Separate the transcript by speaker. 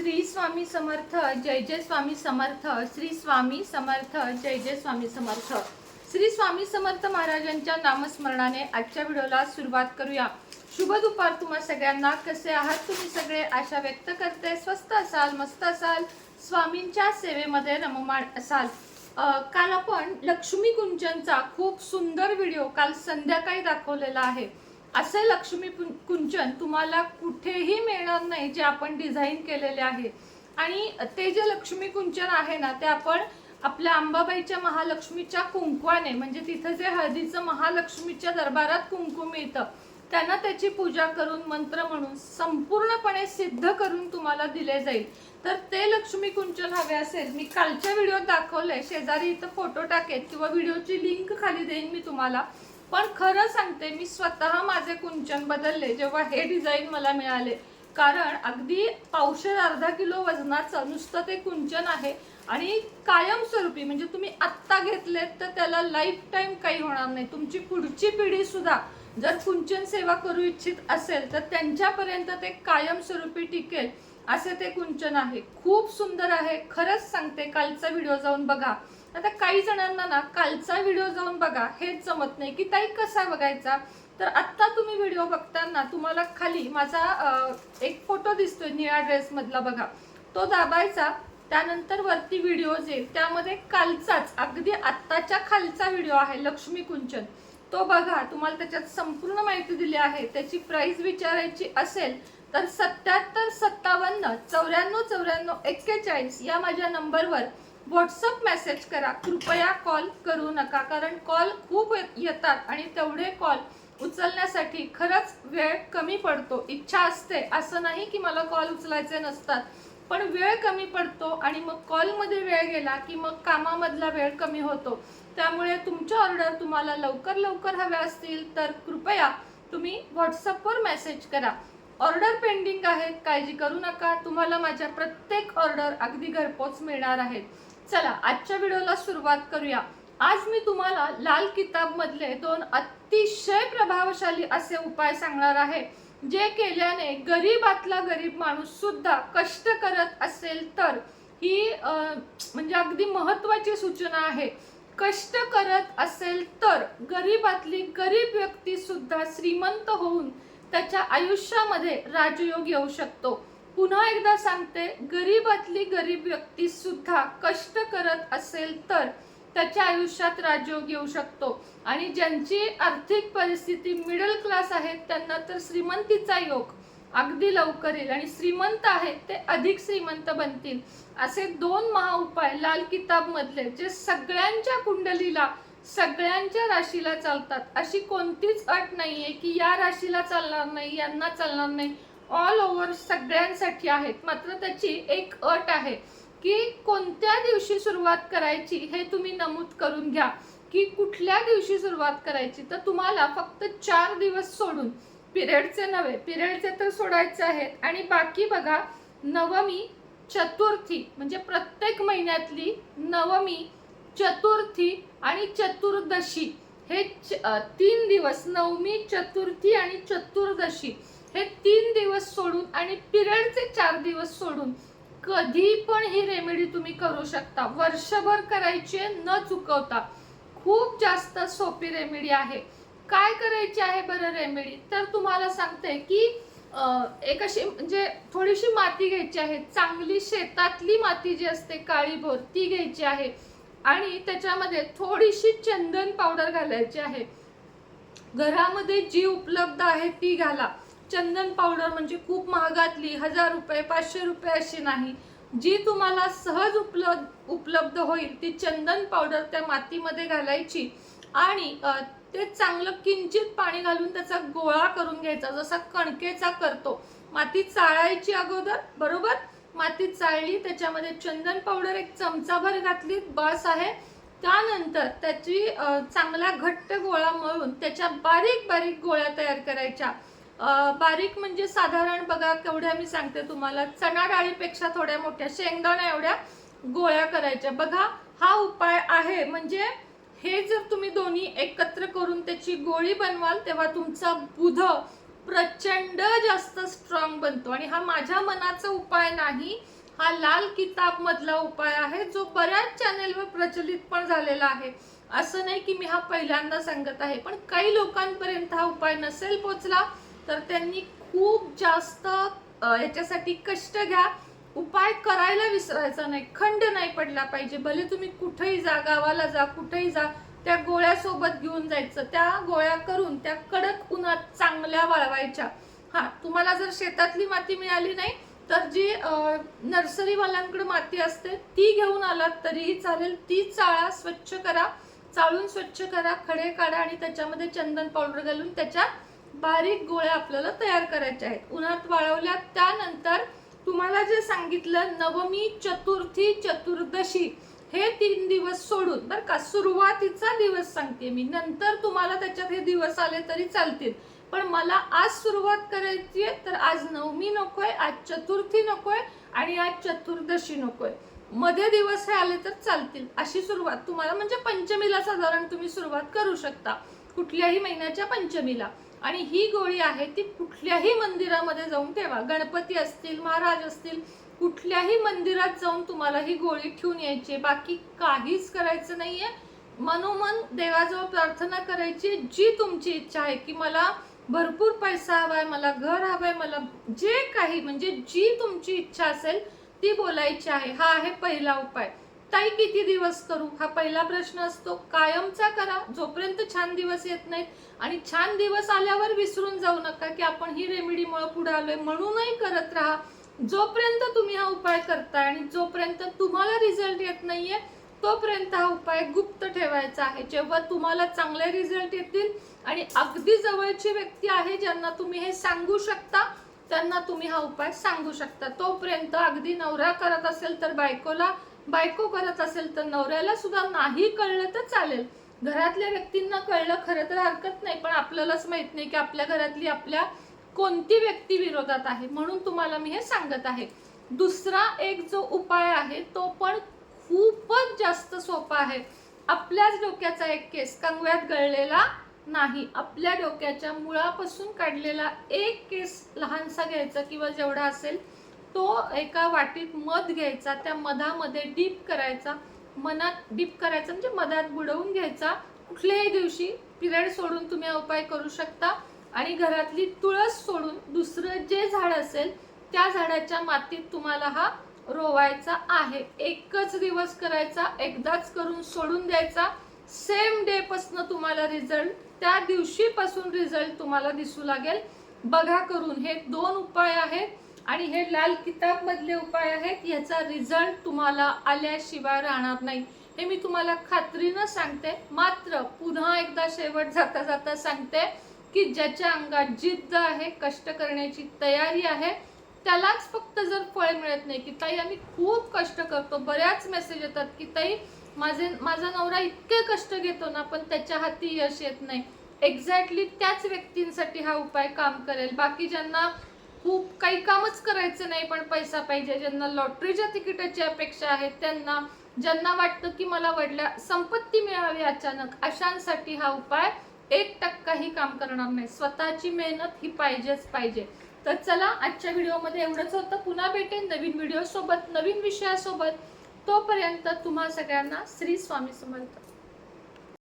Speaker 1: श्री स्वामी समर्थ जय जय स्वामी समर्थ श्री स्वामी समर्थ जय जय स्वामी समर्थ. श्री स्वामी समर्थ महाराजांच्या नामस्मरणाने आजच्या व्हिडिओला सुरुवात करूया. शुभ दुपार तुम्हा सगळ्यांना. कसे आहात तुम्ही सगळे? आशा व्यक्त करते. स्वस्त असाल मस्त असाल. स्वामींच्या सेवेमध्ये रममाण असाल. काल आपण लक्ष्मी कुंचनचा खूप सुंदर व्हिडिओ काल संध्याकाळी दाखवलेला आहे. असे लक्ष्मी कुं- कुंचन तुम्हाला कुठेही मिळणार नाही जे आपण डिझाईन केलेले आहे. आणि ते जे लक्ष्मी कुंचन आहे ना ते आपण आपल्या अंबाबाईच्या महालक्ष्मीच्या कुंकवाने म्हणजे तिथं जे हळदीचं महालक्ष्मीच्या दरबारात कुंकू मिळतं त्यांना त्याची पूजा करून मंत्र म्हणून संपूर्णपणे सिद्ध करून तुम्हाला दिले जाईल. तर ते लक्ष्मी कुंचन हवे असेल मी कालच्या व्हिडिओत दाखवलंय. शेजारी इथं फोटो टाकेन किंवा व्हिडिओची लिंक खाली देईन मी तुम्हाला. पण खरं सांगते मी स्वतः माझे कुंचन बदलले जेव्हा हे डिझाईन मला मिळाले. कारण अगदी पावशे अर्धा किलो वजनाचं नुसतं ते कुंचन आहे आणि कायमस्वरूपी म्हणजे तुम्ही आत्ता घेतलेत तर त्याला लाईफ टाईम काही होणार नाही. तुमची पुढची पिढी सुद्धा जर कुंचन सेवा करू इच्छित असेल तर त्यांच्यापर्यंत ते कायमस्वरूपी टिकेल असे ते कुंचन आहे. खूप सुंदर आहे. खरंच सांगते कालचा व्हिडिओ जाऊन बघा. आता काही जणांना ना कालचा व्हिडिओ जाऊन बघा हेच जमत नाही. की ताई कसा बघायचा? तर आत्ता तुम्ही व्हिडिओ बघताना तुम्हाला खाली माझा एक फोटो दिसतोय निळा ड्रेसमधला बघा. तो दाबायचा त्यानंतर वरती व्हिडिओ येईल त्यामध्ये कालचाच अगदी आत्ताच्या खालचा व्हिडिओ आहे लक्ष्मी कुंचन. तो बघा तुम्हाला त्याच्यात संपूर्ण माहिती दिली आहे. त्याची प्राईस विचारायची असेल तर सत्याहत्तर सत्तावन्न चौऱ्याण्णव चौऱ्याण्णव एक्केचाळीस या माझ्या नंबरवर व्हॉट्सअप मेसेज करा. कृपया कॉल करू नका कारण कॉल खूप ये- येतात आणि तेवढे कॉल उचलण्यासाठी खरंच वेळ कमी पडतो. इच्छा असते. असं नाही की मला कॉल उचलायचे नसतात पण वेळ कमी पडतो आणि मग कॉलमध्ये वेळ गेला की मग कामामधला वेळ कमी होतो. त्यामुळे तुमच्या ऑर्डर तुम्हाला लवकर लवकर हव्या असतील तर कृपया तुम्ही व्हॉट्सअपवर मेसेज करा. ऑर्डर पेंडिंग आहेत काळजी करू नका. तुम्हाला माझ्या प्रत्येक ऑर्डर अगदी घरपोच मिळणार आहेत चला आजच्या व्हिडिओला सुरुवात करूया. आज मी तुम्हाला लाल किताब मधले दोन अतिशय प्रभावशाली असे उपाय सांगणार आहे जे केल्याने गरीबातला गरीब माणूस सुद्धा कष्ट करत असेल तर ही म्हणजे अगदी महत्वाची सूचना आहे. कष्ट करत असेल तर गरीबातली गरीब व्यक्ती सुद्धा श्रीमंत होऊन त्याच्या आयुष्यामध्ये राजयोग येऊ शकतो. पुन्हा एकदा सांगते गरीबातली गरीब व्यक्ती सुद्धा कष्ट करत असेल तर त्याच्या आयुष्यात राजयोग येऊ शकतो. आणि ज्यांची आर्थिक परिस्थिती मिडल क्लास आहेत त्यांना तर श्रीमंतीचा योग अगदी लवकर येईल. आणि श्रीमंत आहेत ते अधिक श्रीमंत बनतील. असे दोन महाउपाय लाल किताब मधले जे सगळ्यांच्या कुंडलीला सगळ्यांच्या राशीला चालतात. अशी कोणतीच अट नाहीये की या राशीला चालणार नाही यांना चालणार नाही. ऑल ओव्हर सगळ्यांसाठी आहेत. मात्र त्याची एक अट आहे की कोणत्या दिवशी सुरुवात करायची हे तुम्ही नमूद करून घ्या. की कुठल्या दिवशी सुरुवात करायची? तर तुम्हाला फक्त चार दिवस सोडून पिरियडचे नव्हे पिरियडचे तर सोडायचे आहेत. आणि बाकी बघा नवमी चतुर्थी म्हणजे प्रत्येक महिन्यातली नवमी चतुर्थी आणि चतुर्दशी हे च- तीन दिवस नवमी चतुर्थी आणि चतुर्दशी हे तीन दिवस सोडून आणि पिरियडचे चार दिवस सोडून कधी पण ही रेमेडी तुम्ही करू शकता. वर्षभर करायची आहे, न चुकवता. खूप जास्त सोपी रेमेडी आहे. काय करायची आहे बरं रेमेडी तर तुम्हाला सांगते की एक अशी म्हणजे थोडीशी माती घ्यायची आहे. चांगली शेतातली माती जी असते काळी भोर ती घ्यायची आहे. आणि त्याच्यामध्ये थोडीशी चंदन पावडर घालायची आहे. घरामध्ये जी उपलब्ध आहे ती घाला. चंदन पावडर म्हणजे खूप महागातली हजार रुपये पाचशे रुपये अशी नाही. जी तुम्हाला सहज उपलब्ध उपलब्ध होईल ती चंदन पावडर त्या मातीमध्ये घालायची आणि ते चांगलं किंचित पाणी घालून त्याचा गोळा करून घ्यायचा जसा कणकेचा करतो. माती चाळायची अगोदर बरोबर? माती चाळली त्याच्यामध्ये चंदन पावडर एक चमचाभर घातली बस आहे. त्यानंतर त्याची चांगला घट्ट गोळा मळून त्याच्या बारीक बारीक गोळ्या तयार करायच्या. बारीक म्हणजे साधारण बघा केवढ्या मी सांगते तुम्हाला. चणा डाळीपेक्षा थोड्या मोठ्या शेंगदाणा एवढ्या गोळ्या करायच्या. बघा हा उपाय आहे. म्हणजे हे जर तुम्ही दोन्ही एकत्र करून त्याची गोळी बनवाल तेव्हा तुमचा बुध प्रचंड जास्त स्ट्रॉंग बनतो. आणि हा माझ्या मनाचा उपाय नाही. हा लाल किताब मधला उपाय आहे जो बऱ्याच चॅनेलवर प्रचलित पण झालेला आहे. असं नाही की मी हा पहिल्यांदा सांगत आहे पण काही लोकांपर्यंत हा उपाय नसेल पोचला तर त्यांनी खूप जास्त याच्यासाठी कष्ट घ्या. उपाय करायला विसरायचा नाही. खंड नाही पडला पाहिजे. भले तुम्ही कुठेही जा गावाला जा कुठेही जा त्या गोळ्यासोबत घेऊन जायचं. त्या गोळ्या करून त्या कडक उन्हात चांगल्या वाळवायच्या. हा तुम्हाला जर शेतातली माती मिळाली नाही तर जी नर्सरीवाल्यांकडे माती असते ती घेऊन आलात तरीही चालेल. ती चाळा स्वच्छ करा. चाळून स्वच्छ करा. खडे काढा आणि त्याच्यामध्ये चंदन पावडर घालून त्याच्या बारीक गोळ्या आपल्याला तयार करायच्या आहेत. उन्हात वाळवल्या त्यानंतर तुम्हाला जे सांगितलं नवमी चतुर्थी चतुर्दशी हे तीन दिवस सोडून बरं का सुरुवातीचा दिवस सांगते मी. नंतर तुम्हाला त्याच्यात हे दिवस आले तरी चालतील. पण मला आज सुरुवात करायची आहे तर आज नवमी नकोय आज चतुर्थी नकोय आणि आज चतुर्दशी नकोय. मध्ये दिवस हे आले तर चालतील. अशी सुरुवात तुम्हाला म्हणजे पंचमीला साधारण तुम्ही सुरुवात करू शकता. कुठल्याही महिन्याच्या पंचमीला. आणि ही गोळी आहे ती कुठल्याही मंदिरामध्ये जाऊन ठेवा. गणपती असतील महाराज असतील कुठल्याही मंदिरात जाऊन तुम्हाला ही गोळी ठेवून यायची आहे. बाकी काहीच करायचं नाहीये. मनोमन देवाजवळ प्रार्थना करायची जी तुमची इच्छा आहे की मला भरपूर पैसा हवाय मला घर हवंय मला जे काही म्हणजे जी तुमची इच्छा असेल ती बोलायची आहे. हा आहे पहिला उपाय. ताई किती दिवस करू? हा पहिला प्रश्न असतो. कायमचा करा. जोपर्यंत छान दिवस येत नाहीत. आणि छान दिवस आल्यावर विसरून जाऊ नका की आपण ही रेमेडीमुळे पुढे आलोय. म्हणूनही करत राहा. जोपर्यंत तुम्ही हा उपाय करताय आणि जोपर्यंत तुम्हाला रिझल्ट येत नाहीये तोपर्यंत हा उपाय गुप्त ठेवायचा आहे. जेव्हा तुम्हाला चांगले रिझल्ट येतील आणि अगदी जवळची व्यक्ती आहे ज्यांना तुम्ही हे सांगू शकता त्यांना तुम्ही हा उपाय सांगू शकता. तोपर्यंत अगदी नवरा करत असेल तर बायकोला बायको करत असेल तर नवऱ्याला सुद्धा नाही कळलं तर चालेल. घरातल्या व्यक्तींना कळलं खरं तर हरकत नाही पण आपल्यालाच माहीत नाही की आपल्या घरातली आपल्या कोणती व्यक्ती विरोधात आहे. म्हणून तुम्हाला मी हे सांगत आहे. दुसरा एक जो उपाय आहे तो पण खूपच जास्त सोपा आहे. आपल्याच डोक्याचा एक केस कंगव्यात गळलेला नाही. आपल्या डोक्याच्या मुळापासून काढलेला एक केस लहानसा घ्यायचा किंवा जेवढा असेल तो एका वाटीत मध घ्यायचा त्या मधामध्ये डीप करायचा मनात डीप करायचा म्हणजे मधात बुडवून घ्यायचा. कुठल्याही दिवशी पिरियड सोडून तुम्ही उपाय करू शकता आणि घरातली तुळस सोडून दुसरं जे झाड असेल त्या झाडाच्या मातीत तुम्हाला हा रोवायचा आहे. एकच दिवस करायचा एकदाच करून सोडून द्यायचा. सेम डे पासून तुम्हाला रिझल्ट त्या दिवशीपासून रिझल्ट तुम्हाला दिसू लागेल. बघा करून हे दोन उपाय आहेत. आणि हे लाल किताब मधले उपाय आहेत याचा रिझल्ट तुम्हाला आल्याशिवाय राहणार नाही. हे मी तुम्हाला खात्रीनं सांगते. मात्र पुन्हा एकदा शेवट जाता जाता सांगते की ज्याच्या अंगात जिद्द आहे कष्ट करण्याची तयारी आहे त्यालाच फक्त जर फळ मिळत नाही की ताई आम्ही खूप कष्ट करतो बऱ्याच मेसेज येतात की ताई माझे माझा नवरा इतके कष्ट घेतो ना पण त्याच्या हाती यश येत नाही. एक्झॅक्टली त्याच व्यक्तींसाठी हा उपाय काम करेल. बाकी ज्यांना खूप काही कामच करायचं नाही पण पैसा पाहिजे. ज्यांना लॉटरीच्या तिकिटाची अपेक्षा आहे त्यांना ज्यांना वाटतं की मला वडल्या संपत्ती मिळावी अचानक अशांसाठी हा उपाय एक टक्काही काम करणार नाही. स्वतःची मेहनत ही पाहिजेच पाहिजे. तर चला आजच्या व्हिडिओमध्ये एवढंच होतं. पुन्हा भेटेन नवीन व्हिडिओसोबत नवीन विषयासोबत. तोपर्यंत तुम्हा सगळ्यांना श्री स्वामी समर्थ.